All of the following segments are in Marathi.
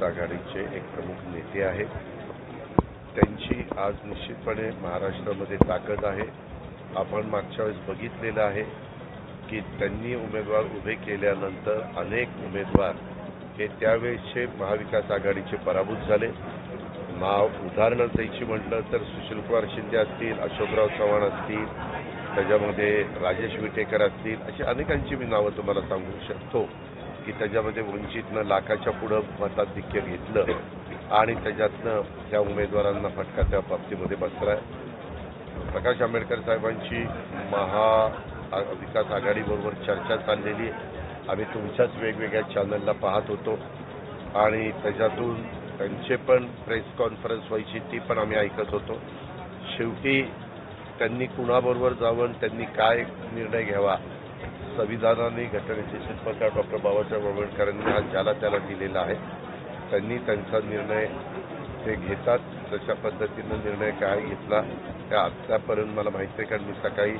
महाविकास आघाडीचे एक प्रमुख नेते आहेत. त्यांची आज निश्चितपणे महाराष्ट्रामध्ये ताकद आहे. आपण मागच्या वेळेस बघितलेलं आहे की त्यांनी उमेदवार उभे केल्यानंतर अनेक उमेदवार हे त्यावेळेसचे महाविकास आघाडीचे पराभूत झाले. नाव उदाहरणं द्यायची म्हटलं तर सुशीलकुमार शिंदे असतील अशोकराव चव्हाण असतील त्याच्यामध्ये राजेश विटेकर असतील अशी अनेकांची मी नावं तुम्हाला सांगू शकतो. की त्याच्यामध्ये वंचितनं लाखाच्या पुढं मताधिक्य घेतलं आणि त्याच्यातनं त्या उमेदवारांना फटका त्या बाबतीमध्ये बसला आहे. प्रकाश आंबेडकर साहेबांची महा विकास आघाडीबरोबर चर्चा चाललेली आम्ही तुमच्याच वेगवेगळ्या चॅनलला पाहत होतो आणि त्याच्यातून त्यांचे पण प्रेस कॉन्फरन्स व्हायची ती पण आम्ही ऐकत होतो. शेवटी त्यांनी कुणाबरोबर जावं त्यांनी काय निर्णय घ्यावा संविधानाने घटनेचे शिल्पकार डॉक्टर बाबासाहेब आंबेडकरांनी हा ज्याला त्याला दिलेला आहे त्यांनी त्यांचा निर्णय ते घेतात तशा पद्धतीनं निर्णय काय घेतला त्या आत्तापर्यंत मला माहिती आहे कारण मी सकाळी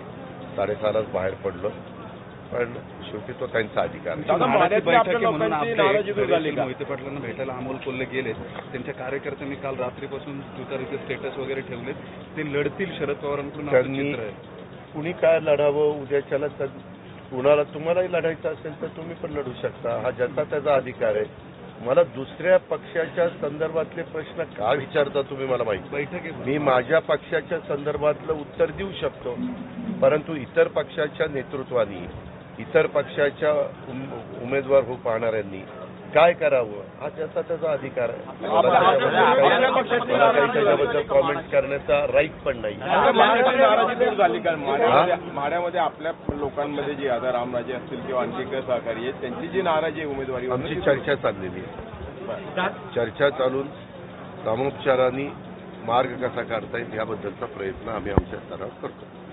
साडेसहालाच बाहेर पडलो. पण शेवटी तो त्यांचा अधिकार? मोहिते पाटलांना भेटायला अमोल कोल्हे गेले त्यांच्या कार्यकर्त्यांनी काल रात्रीपासून ट्विटर स्टेटस वगैरे ठेवलेत. ते लढतील शरद पवारांकडून कुणी काय लढावं उद्याच्याला कुणाला तुम्हालाही लढायचं असेल तर तुम्ही पण लढू शकता. हा ज्याचा त्याचा अधिकार आहे. मला दुसऱ्या पक्षाच्या संदर्भातले प्रश्न का विचारता तुम्ही मला माहिती मी माझ्या पक्षाच्या संदर्भातलं उत्तर देऊ शकतो. परंतु इतर पक्षाच्या नेतृत्वानी इतर पक्षाच्या उम- उमेदवार हो पाहणाऱ्यांनी काय करावं? हा त्याचा त्याचा अधिकार आहे. मला त्याच्याबद्दल काही- कॉमेंट करण्याचा राईट पण नाही. हा? माड्यामध्ये आपल्या लोकांमध्ये जी आता रामराजे असतील किंवा आणखी काही सहकारी आहेत त्यांची जी नाराजी आहे उमेदवारी आमची चर्चा चाललेली आहे. चर्चा चालून सामोपचाराने मार्ग कसा काढता येईल याबद्दलचा प्रयत्न आम्ही आमच्या स्तरावर करतो.